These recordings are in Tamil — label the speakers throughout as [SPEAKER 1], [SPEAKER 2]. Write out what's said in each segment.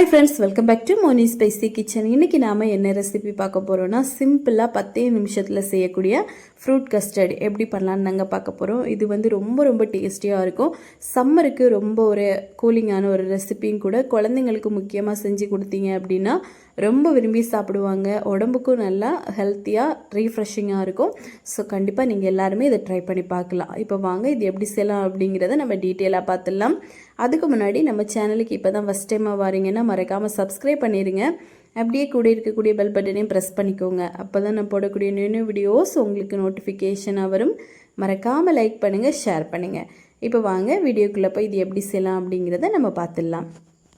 [SPEAKER 1] Hi friends welcome back to Moni spicy kitchen இன்றைக்கி நாம் என்ன ரெசிபி பார்க்க போகிறோன்னா சிம்பிளாக பத்தே நிமிஷத்தில் செய்யக்கூடிய ஃப்ரூட் கஸ்டர்ட் எப்படி பண்ணலான்னு நாங்கள் பார்க்க போகிறோம் இது வந்து ரொம்ப ரொம்ப டேஸ்டியாக இருக்கும். சம்மருக்கு ரொம்ப ஒரு கூலிங்கான ஒரு ரெசிபியும் கூட. குழந்தைங்களுக்கு முக்கியமாக செஞ்சு கொடுத்தீங்க அப்படின்னா ரொம்ப விரும்பி சாப்பிடுவாங்க. உடம்புக்கும் நல்லா ஹெல்த்தியாக ரீஃப்ரெஷிங்காக இருக்கும். ஸோ கண்டிப்பாக நீங்கள் எல்லாருமே இதை ட்ரை பண்ணி பார்க்கலாம். இப்போ வாங்க இது எப்படி செய்யலாம் அப்படிங்கிறத நம்ம டீட்டெயிலாக பார்த்துடலாம். அதுக்கு முன்னாடி நம்ம சேனலுக்கு இப்போ தான் ஃபஸ்ட் டைமாக வாரீங்கன்னா மறக்காமல் சப்ஸ்கிரைப் பண்ணிடுங்க அப்படியே கூட இருக்கக்கூடிய பெல் பட்டனையும் ப்ரெஸ் பண்ணிக்கோங்க. அப்போ தான் நான் போடக்கூடிய நியூ வீடியோஸ் உங்களுக்கு நோட்டிஃபிகேஷனாக வரும். மறக்காமல் லைக் பண்ணுங்கள் ஷேர் பண்ணுங்கள் இப்போ வாங்க வீடியோக்குள்ளே போய் இது எப்படி செய்யலாம் அப்படிங்கிறத நம்ம பார்த்துடலாம்.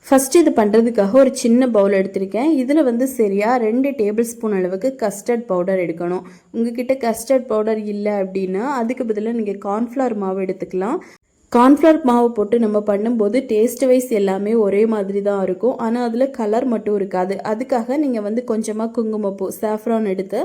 [SPEAKER 1] ஃபஸ்ட்டு இது பண்ணுறதுக்காக ஒரு சின்ன பவுல் எடுத்திருக்கேன். இதில் வந்து சரியாக ரெண்டு டேபிள் ஸ்பூன் அளவுக்கு கஸ்டர்ட் பவுடர் எடுக்கணும். உங்ககிட்ட கஸ்டர்ட் பவுடர் இல்லை அப்படின்னா அதுக்கு பதிலாக நீங்கள் கார்ன்ஃப்ளவர் மாவு எடுத்துக்கலாம். கார்ன்ஃப்ளவர் மாவு போட்டு நம்ம பண்ணும்போது டேஸ்ட் வைஸ் எல்லாமே ஒரே மாதிரி தான் இருக்கும். ஆனால் அதில் கலர் மட்டும் இருக்காது. அதுக்காக நீங்கள் வந்து கொஞ்சமாக குங்குமப்பூ சாஃப்ரான் எடுத்து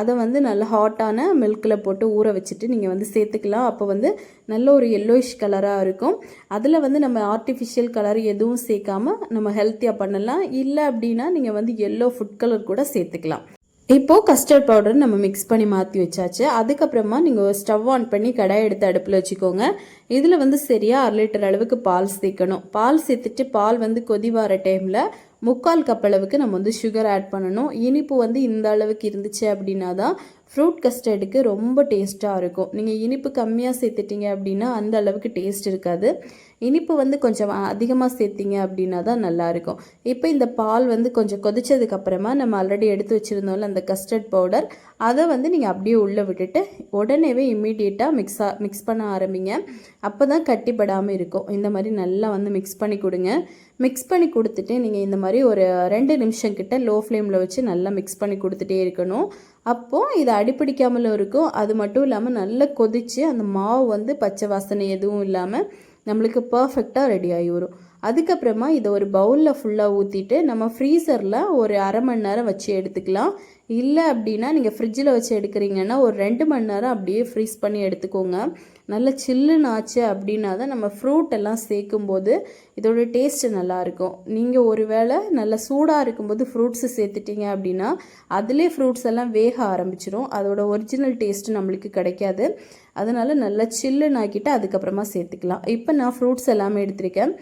[SPEAKER 1] அதை வந்து நல்ல ஹாட்டான மில்கில் போட்டு ஊற வச்சுட்டு நீங்கள் வந்து சேர்த்துக்கலாம். அப்போ வந்து நல்ல ஒரு எல்லோயிஷ் கலராக இருக்கும். அதில் வந்து நம்ம ஆர்டிஃபிஷியல் கலர் எதுவும் சேர்க்காம நம்ம ஹெல்த்தியாக பண்ணலாம். இல்லை அப்படின்னா நீங்கள் வந்து எல்லோ ஃபுட் கலர் கூட சேர்த்துக்கலாம். இப்போது கஸ்டர்ட் பவுடர் நம்ம மிக்ஸ் பண்ணி மாற்றி வச்சாச்சு. அதுக்கப்புறமா நீங்கள் ஸ்டவ் ஆன் பண்ணி கடாய் எடுத்து அடுப்பில் வச்சுக்கோங்க. இதில் வந்து சரியாக அரை லிட்டர் அளவுக்கு பால் சேர்க்கணும். பால் சேர்த்துட்டு பால் வந்து கொதி வர டைமில் முக்கால் கப் அளவுக்கு நம்ம வந்து சுகர் ஆட் பண்ணணும். இனிப்பு வந்து இந்த அளவுக்கு இருந்துச்சு அப்படின்னா தான் ஃப்ரூட் கஸ்டர்டுக்கு ரொம்ப டேஸ்ட்டாக இருக்கும். நீங்கள் இனிப்பு கம்மியாக சேர்த்துட்டீங்க அப்படின்னா அந்த அளவுக்கு டேஸ்ட் இருக்காது. இனிப்பு வந்து கொஞ்சம் அதிகமாக சேர்த்திங்க அப்படின்னா தான் நல்லாயிருக்கும் இப்போ இந்த பால் வந்து கொஞ்சம் கொதிச்சதுக்கப்புறமா நம்ம ஆல்ரெடி எடுத்து வச்சுருந்தோம்ல அந்த கஸ்டர்ட் பவுடர் அதை வந்து நீங்கள் அப்படியே உள்ளே விட்டுட்டு உடனேவே இம்மீடியட்டாக மிக்ஸாக மிக்ஸ் பண்ண ஆரம்பிங்க. அப்போ தான் கட்டிப்படாமல் இருக்கும். இந்த மாதிரி நல்லா வந்து மிக்ஸ் பண்ணி கொடுங்க. மிக்ஸ் பண்ணி கொடுத்துட்டு நீங்கள் இந்த மாதிரி ஒரு ரெண்டு நிமிஷம் கிட்ட லோ ஃப்ளேமில் வச்சு நல்லா மிக்ஸ் பண்ணி கொடுத்துட்டே இருக்கணும். அப்போது இது அடிப்பிடிக்காமலும் இருக்கும். அது மட்டும் இல்லாமல் நல்லா கொதித்து அந்த மாவு வந்து பச்சை வாசனை எதுவும் இல்லாமல் நம்மளுக்கு பர்ஃபெக்டாக ரெடி ஆகி வரும் அதுக்கப்புறமா இதை ஒரு பவுலில் ஃபுல்லாக ஊற்றிட்டு நம்ம ஃப்ரீசரில் ஒரு அரை மணி நேரம் வச்சு எடுத்துக்கலாம். இல்லை அப்படின்னா நீங்கள் ஃப்ரிட்ஜில் வச்சு எடுக்கிறீங்கன்னா ஒரு ரெண்டு மணி நேரம் அப்படியே ஃப்ரீஸ் பண்ணி எடுத்துக்கோங்க. நல்ல சில்லுன்னு ஆச்சு அப்படின்னா தான் நம்ம ஃப்ரூட் எல்லாம் சேர்க்கும்போது இதோட டேஸ்ட்டு நல்லாயிருக்கும் நீங்கள் ஒரு வேளை நல்லா சூடாக இருக்கும்போது ஃப்ரூட்ஸு சேர்த்துட்டீங்க அப்படின்னா அதிலே ஃப்ரூட்ஸ் எல்லாம் வேக ஆரம்பிச்சிடும் அதோட ஒரிஜினல் டேஸ்ட்டு நம்மளுக்கு கிடைக்காது. அதனால் நல்லா சில்லுன்னு ஆக்கிட்டு அதுக்கப்புறமா சேர்த்துக்கலாம். இப்போ நான் ஃப்ரூட்ஸ் எல்லாமே எடுத்திருக்கேன்.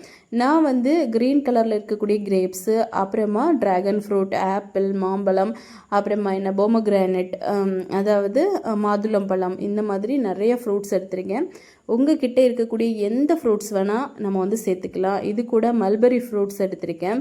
[SPEAKER 1] நான் வந்து க்ரீன் கலரில் இருக்கக்கூடிய கிரேப்ஸு அப்புறமா ட்ராகன் ஃப்ரூட் ஆப்பிள் மாம்பழம் அப்புறம் என்ன பொமக்ரானட் um, அதாவது மாதுளம்பழம் இந்த மாதிரி நிறைய ஃப்ரூட்ஸ் எடுத்திருக்கேன். கிட்டே இருக்கக்கூடிய எந்த ஃப்ரூட்ஸ் வேணால் நம்ம வந்து சேர்த்துக்கலாம். இது கூட மல்பெரி ஃப்ரூட்ஸ் எடுத்திருக்கேன்.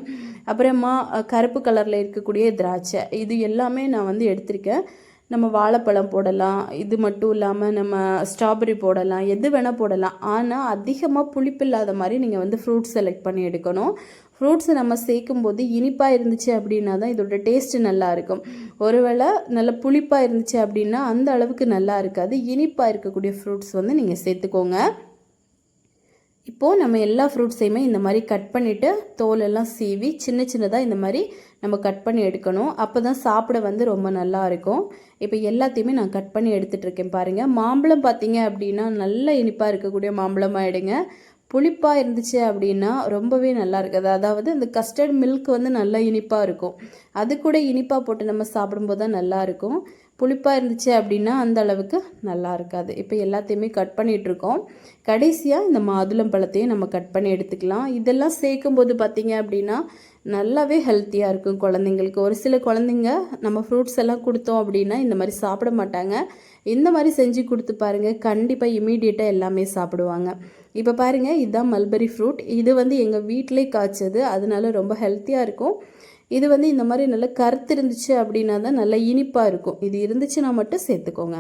[SPEAKER 1] அப்புறமா கருப்பு கலரில் இருக்கக்கூடிய திராட்சை இது எல்லாமே நான் வந்து எடுத்திருக்கேன். நம்ம வாழைப்பழம் போடலாம். இது மட்டும் இல்லாமல் நம்ம ஸ்ட்ராபெரி போடலாம். எது வேணால் போடலாம். ஆனால் அதிகமாக புளிப்பு இல்லாத மாதிரி நீங்கள் வந்து ஃப்ரூட்ஸ் செலக்ட் பண்ணி எடுக்கணும். ஃப்ரூட்ஸை நம்ம சேர்க்கும்போது இனிப்பாக இருந்துச்சு அப்படின்னா தான் இதோட டேஸ்ட்டு நல்லா இருக்கும். ஒருவேளை நல்ல புளிப்பாக இருந்துச்சு அப்படின்னா அந்த அளவுக்கு நல்லா இருக்காது. இனிப்பாக இருக்கக்கூடிய ஃப்ரூட்ஸ் வந்து நீங்கள் சேர்த்துக்கோங்க. இப்போது நம்ம எல்லா ஃப்ரூட்ஸையுமே இந்த மாதிரி கட் பண்ணிவிட்டு தோலெல்லாம் சீவி சின்ன சின்னதாக இந்த மாதிரி நம்ம கட் பண்ணி எடுக்கணும். அப்போ தான் சாப்பிட வந்து ரொம்ப நல்லா இருக்கும். இப்போ எல்லாத்தையுமே நான் கட் பண்ணி எடுத்துகிட்ருக்கேன் பாருங்கள் மாம்பழம் பார்த்தீங்க அப்படின்னா நல்ல இனிப்பாக இருக்கக்கூடிய மாம்பழமாக எடுங்க. புளிப்பாக இருந்துச்சு அப்படின்னா ரொம்பவே நல்லா இருக்குது. அதாவது அந்த கஸ்டர்ட் மில்க் வந்து நல்லா இனிப்பாக இருக்கும். அது கூட இனிப்பாக போட்டு நம்ம சாப்பிடும்போது தான் நல்லாயிருக்கும் புளிப்பாக இருந்துச்சு அப்படின்னா அந்த அளவுக்கு நல்லா இருக்காது. இப்போ எல்லாத்தையுமே கட் பண்ணிகிட்ருக்கோம் கடைசியாக இந்த மாதுளம் பழத்தையும் நம்ம கட் பண்ணி எடுத்துக்கலாம். இதெல்லாம் சேர்க்கும்போது பார்த்திங்க அப்படின்னா நல்லாவே ஹெல்த்தியாக இருக்கும் குழந்தைங்களுக்கு. ஒரு சில குழந்தைங்க நம்ம ஃப்ரூட்ஸ் எல்லாம் கொடுத்தோம் அப்படின்னா இந்த மாதிரி சாப்பிட மாட்டாங்க. இந்த மாதிரி செஞ்சு கொடுத்து பாருங்கள் கண்டிப்பாக இமீடியட்டாக எல்லாமே சாப்பிடுவாங்க. இப்போ பாருங்கள் இதுதான் மல்பெரி ஃப்ரூட் இது வந்து எங்கள் வீட்டிலே காய்ச்சது. அதனால ரொம்ப ஹெல்த்தியாக இருக்கும். இது வந்து இந்த மாதிரி நல்லா கருத்து இருந்துச்சு அப்படின்னா தான் நல்லா இனிப்பாக இருக்கும். இது இருந்துச்சுன்னா மட்டும் சேர்த்துக்கோங்க.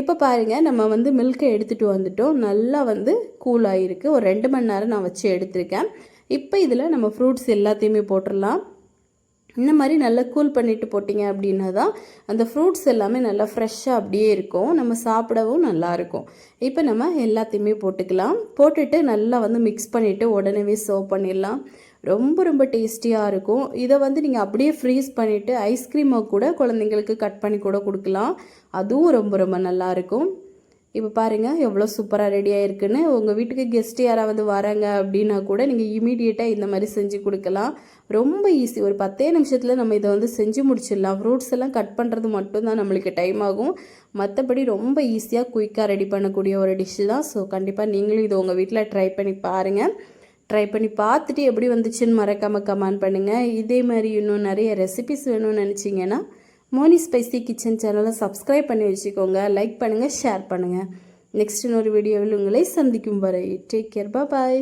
[SPEAKER 1] இப்போ பாருங்கள் நம்ம வந்து மில்கை எடுத்துகிட்டு வந்துட்டோம். நல்லா வந்து கூல் ஆகிருக்கு ஒரு ரெண்டு மணி நேரம் நான் வச்சு எடுத்திருக்கேன். இப்போ இதில் நம்ம ஃப்ரூட்ஸ் எல்லாத்தையுமே போட்டுடலாம். இந்த மாதிரி நல்லா கூல் பண்ணிவிட்டு போட்டிங்க அப்படின்னா தான் அந்த ஃப்ரூட்ஸ் எல்லாமே நல்லா ஃப்ரெஷ்ஷாக அப்படியே இருக்கும். நம்ம சாப்பிடவும் நல்லாயிருக்கும் இப்போ நம்ம எல்லாத்தையுமே போட்டுக்கலாம். போட்டுட்டு நல்லா வந்து மிக்ஸ் பண்ணிவிட்டு உடனே சர்வ் பண்ணிடலாம். ரொம்ப ரொம்ப டேஸ்டியாக இருக்கும். இதை வந்து நீங்கள் அப்படியே ஃப்ரீஸ் பண்ணிவிட்டு ஐஸ்கிரீமை கூட குழந்தைங்களுக்கு கட் பண்ணி கூட கொடுக்கலாம். அதுவும் ரொம்ப ரொம்ப நல்லாயிருக்கும் இப்போ பாருங்கள் எவ்வளோ சூப்பராக ரெடி ஆயிருக்குன்னு. உங்கள் வீட்டுக்கு கெஸ்ட் யாராவது வராங்க அப்படின்னா கூட நீங்கள் இமீடியட்டாக இந்த மாதிரி செஞ்சு கொடுக்கலாம். ரொம்ப ஈஸி ஒரு பத்தே நிமிஷத்தில் நம்ம இதை வந்து செஞ்சு முடிச்சிடலாம். ஃப்ரூட்ஸ் எல்லாம் கட் பண்ணுறது மட்டும்தான் நம்மளுக்கு டைம் ஆகும். மற்றபடி ரொம்ப ஈஸியாக குயிக்காக ரெடி பண்ணக்கூடிய ஒரு டிஷ்ஷு தான். ஸோ கண்டிப்பாக நீங்களும் இது உங்கள் வீட்டில் ட்ரை பண்ணி பாருங்கள் ட்ரை பண்ணி பார்த்துட்டு எப்படி வந்துச்சுன்னு மறக்காமல் கமெண்ட் பண்ணுங்கள் இதே மாதிரி இன்னும் நிறைய ரெசிபிஸ் வேணும்னு நினச்சிங்கன்னா மோனி ஸ்பைசி கிச்சன் சேனலை சப்ஸ்கிரைப் பண்ணி வச்சுக்கோங்க லைக் பண்ணுங்கள் ஷேர் பண்ணுங்கள் நெக்ஸ்ட் இன்னொரு வீடியோவில் உங்களை சந்திக்கும் வரை டேக் கேர் பாய்